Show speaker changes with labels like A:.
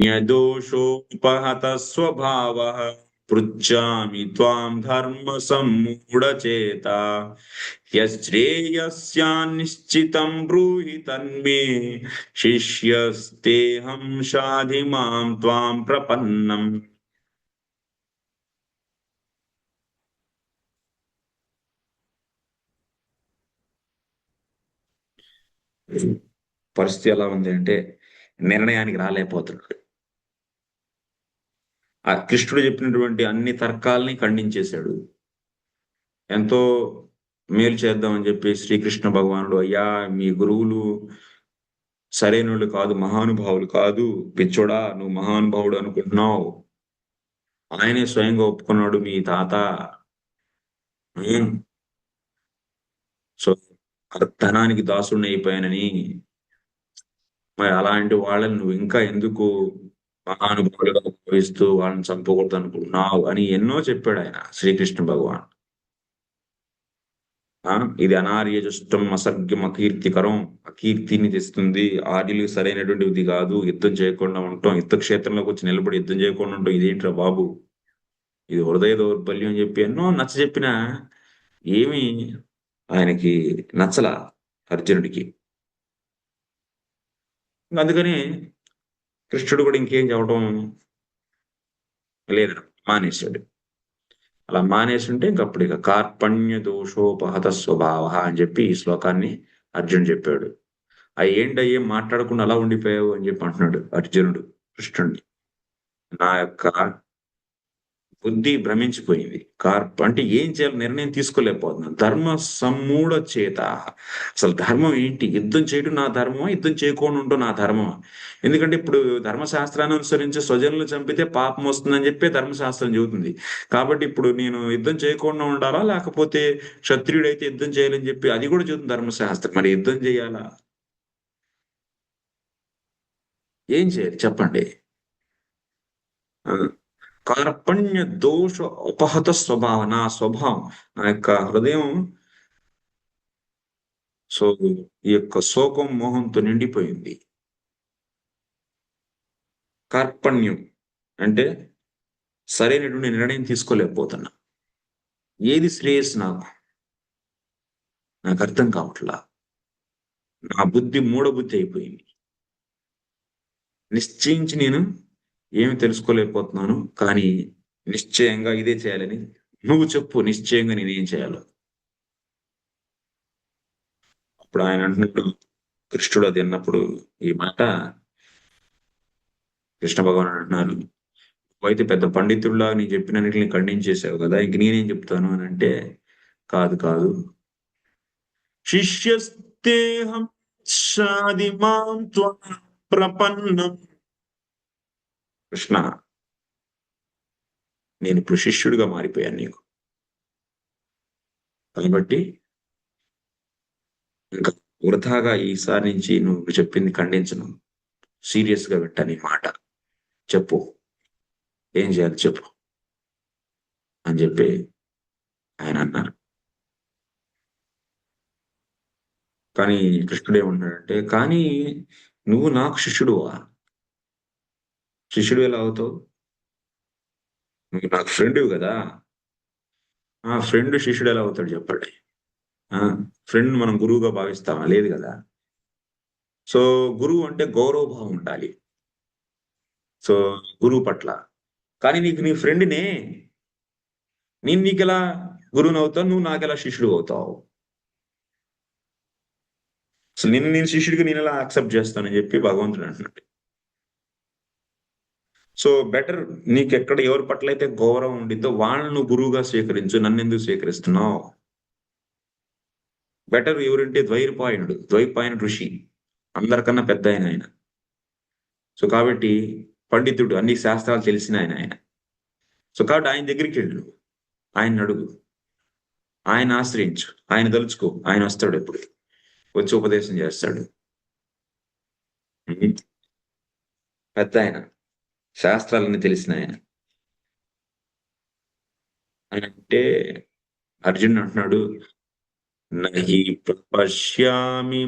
A: యదోషోపహత స్వభావ పృచ్ఛామి త్వాం ధర్మ సమ్మూఢచేత యశ్రేయస్యాన్నిశ్చితం బ్రూహి తన్మే శిష్యస్తేహం షాధి మాం త్వాం ప్రపన్నం పరిస్థితి ఎలా ఉంది అంటే నిర్ణయానికి రాలేకపోతున్నాడు. కృష్ణుడు చెప్పినటువంటి అన్ని తర్కాలని ఖండించేశాడు. ఎంతో మేలు చేద్దామని చెప్పి శ్రీకృష్ణ భగవానుడు అయ్యా మీ గురువులు సరైనోళ్ళు కాదు మహానుభావులు కాదు పిచ్చోడా నువ్వు మహానుభావుడు అనుకుంటున్నావు. ఆయనే స్వయంగా ఒప్పుకున్నాడు మీ తాత. సో ధనానికి దాసుడిని అయిపోయానని. మరి అలాంటి వాళ్ళని నువ్వు ఇంకా ఎందుకు మహానుభావులుగా భావిస్తూ వాళ్ళని చంపకూడదు అనుకుంటున్నావు అని ఎన్నో చెప్పాడు ఆయన శ్రీకృష్ణ భగవాన్. ఆ ఇది అనార్యజుష్టం అసర్గ్యం అకీర్తికరం. అకీర్తిని తెస్తుంది ఆర్యులకు సరైనటువంటి ఇది కాదు. యుద్ధం చేయకుండా ఉంటాం యుద్ధ క్షేత్రంలోకి వచ్చి నిలబడి యుద్ధం చేయకుండా ఉంటాం ఇదేంట్రా బాబు? ఇది హృదయ దౌర్బల్యం అని చెప్పి ఎన్నో నచ్చ చెప్పిన ఏమి ఆయనకి నచ్చల అర్జునుడికి. అందుకని కృష్ణుడు కూడా ఇంకేం చెప్పడం లేదు మానేశాడు. అలా మానేసి ఉంటే ఇంకప్పుడు ఇక కార్పణ్య దోషోపహత స్వభావ అని చెప్పి ఈ శ్లోకాన్ని అర్జున్ చెప్పాడు. ఆ ఏంటి అయ్యే? మాట్లాడకుండా అలా ఉండిపోయావు అని చెప్పి అంటున్నాడు అర్జునుడు కృష్ణుడిని. నా యొక్క బుద్ధి భ్రమించిపోయింది. కార్ప్ అంటే ఏం చేయాలి? నిర్ణయం తీసుకోలేకపోతున్నాను. ధర్మ సమ్మూఢ చేత. అసలు ధర్మం ఏంటి? యుద్ధం చేయడం నా ధర్మమా? యుద్ధం చేయకుండా ఉండడం నా ధర్మమా? ఎందుకంటే ఇప్పుడు ధర్మశాస్త్రాన్ని అనుసరించి స్వజనులు చంపితే పాపం వస్తుందని చెప్పి ధర్మశాస్త్రం చెబుతుంది. కాబట్టి ఇప్పుడు నేను యుద్ధం చేయకుండా ఉండాలా? లేకపోతే క్షత్రియుడైతే యుద్ధం చేయాలని చెప్పి అది కూడా చెబుతుంది ధర్మశాస్త్రం. మరి యుద్ధం చేయాలా? ఏం చేయాలి? చెప్పండి. కార్పణ్య దోష ఉపహత స్వభావం నా స్వభావం నా యొక్క హృదయం సో ఈ యొక్క శోకం మోహంతో నిండిపోయింది కార్పణ్యం అంటే సరైనటువంటి నిర్ణయం తీసుకోలేకపోతున్నా ఏది శ్రేయస్ నాకు నాకు అర్థం కావట్లా నా బుద్ధి మూడబుద్ధి అయిపోయింది నిశ్చయించి నేను ఏమి తెలుసుకోలేకపోతున్నాను కానీ నిశ్చయంగా ఇదే చేయాలని నువ్వు చెప్పు నిశ్చయంగా నేనేం చేయాలో. అప్పుడు ఆయన అంటున్నాడు కృష్ణుడు అది అన్నప్పుడు ఈ మాట కృష్ణ భగవాన్ అంటున్నారు నువ్వైతే పెద్ద పండితుడిలా నీ చెప్పినన్నిటిని ఖండించేశావు కదా ఇంక నేనేం చెప్తాను? అని అంటే కాదు కాదు. శిష్యస్తేహం ప్రపన్నం కృష్ణ నేను ఇప్పుడు శిష్యుడిగా మారిపోయాను నీకు. కాబట్టి ఇంకా వృధాగా ఈసారి నుంచి నువ్వు చెప్పింది ఖండించను. సీరియస్గా నీ మాట. చెప్పు. ఏం చేయాలి చెప్పు. అని చెప్పి ఆయన అన్నారు. కానీ కృష్ణుడు ఏమంటున్నాడంటే కానీ నువ్వు నాకు శిష్యుడువా? శిష్యుడు ఎలా అవుతావు? నువ్వు నాకు ఫ్రెండ్ కదా. ఆ ఫ్రెండ్ శిష్యుడు ఎలా అవుతాడు చెప్పండి. ఆ ఫ్రెండ్ మనం గురువుగా భావిస్తామా? లేదు కదా. సో గురువు అంటే గౌరవభావం ఉండాలి. సో గురువు పట్ల. కానీ నీకు నీ ఫ్రెండ్నే నేను నీకు ఎలా గురువుని అవుతావు? నువ్వు నాకెలా శిష్యుడు అవుతావు? సో నిన్ను నేను శిష్యుడికి నేను ఎలా యాక్సెప్ట్ చేస్తానని చెప్పి భగవంతుడు అంటున్నాడు. సో బెటర్ నీకు ఎక్కడ ఎవరి పట్ల అయితే గౌరవం ఉండిద్దో వాళ్ళను గురువుగా స్వీకరించు నన్ను ఎందుకు స్వీకరిస్తున్నావు? బెటర్ ఎవరంటే ద్వైపాయనుడు ద్వైపాయనుడు ఋషి అందరికన్నా పెద్ద ఆయన ఆయన. సో కాబట్టి పండితుడు అన్ని శాస్త్రాలు తెలిసిన ఆయన ఆయన. సో కాబట్టి ఆయన దగ్గరికి వెళ్ళు ఆయన అడుగు. ఆయన ఆశ్రయించు. ఆయన తలుచుకో. ఆయన వస్తాడు ఎప్పుడు. వచ్చి ఉపదేశం చేస్తాడు. పెద్ద ఆయన. శాస్త్రాలన్నీ తెలిసిన ఆయన అంటే అర్జున్ అంటున్నాడు నహి పశ్యామి